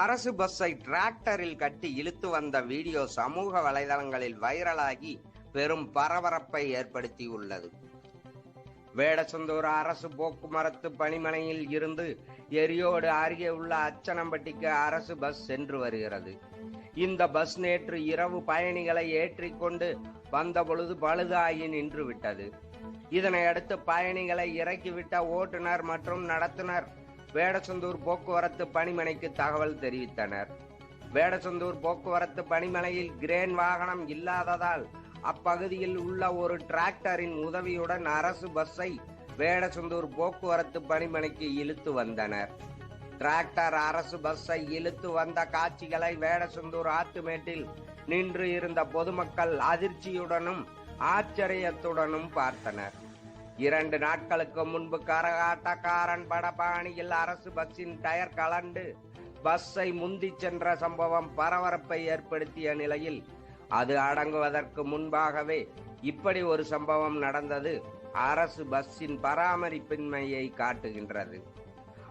அரசு பஸ்ஸை டிராக்டரில் கட்டி இழுத்து வந்த வீடியோ சமூக வலைதளங்களில் வைரலாகி பெரும் பரபரப்பை ஏற்படுத்தியுள்ளது. வேடசந்தூர் அரசு போக்குவரத்து பணிமனையில் இருந்து எரியோடு அருகே உள்ள அச்சனம்பட்டிக்கு அரசு பஸ் சென்று வருகிறது. இந்த பஸ் நேற்று இரவு பயணிகளை ஏற்றிக்கொண்டு வந்தபொழுது பழுதாகி நின்று விட்டது இதனை பயணிகளை இறக்கிவிட்ட ஓட்டுநர் மற்றும் நடத்துனர் வேடசந்தூர் போக்குவரத்து பணிமனைக்கு தகவல் தெரிவித்தனர். வேடசந்தூர் போக்குவரத்து பணிமனையில் கிரேன் வாகனம் இல்லாததால் அப்பகுதியில் உள்ள ஒரு டிராக்டரின் உதவியுடன் அரசு பஸ்ஸை வேடசந்தூர் போக்குவரத்து பணிமனைக்கு இழுத்து வந்தனர். டிராக்டர் அரசு பஸ்ஸை இழுத்து வந்த காட்சிகளை வேடசந்தூர் ஆத்துமேட்டில் நின்று இருந்த பொதுமக்கள் அதிர்ச்சியுடனும் ஆச்சரியத்துடனும் பார்த்தனர். இரண்டு நாட்களுக்கு முன்பு கரகாட்டக்காரன் படபாணியில் அரசு பஸ்ஸின் டயர் கலண்டு பஸ்ஸை முந்தி சென்ற சம்பவம் பரபரப்பை ஏற்படுத்திய நிலையில் அது அடங்குவதற்கு முன்பாகவே இப்படி ஒரு சம்பவம் நடந்தது அரசு பஸ்ஸின் பராமரிப்பின்மையை காட்டுகின்றது.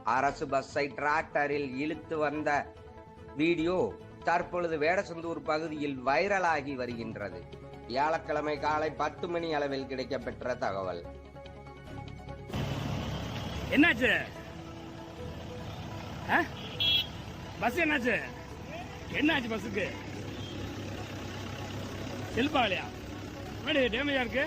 அரசு பஸ்ஸை டிராக்டரில் இழுத்து வந்த வீடியோ தற்பொழுது வேடசந்தூர் பகுதியில் வைரலாகி வருகின்றது. வியாழக்கிழமை காலை பத்து மணி அளவில் கிடைக்கப்பெற்ற தகவல். என்னாச்சு? ஆ? பஸ் என்னாச்சு? என்னாச்சு பஸ்ஸுக்கு? செல்பாகலையா முன்னாடி டேமேஜா இருக்கு?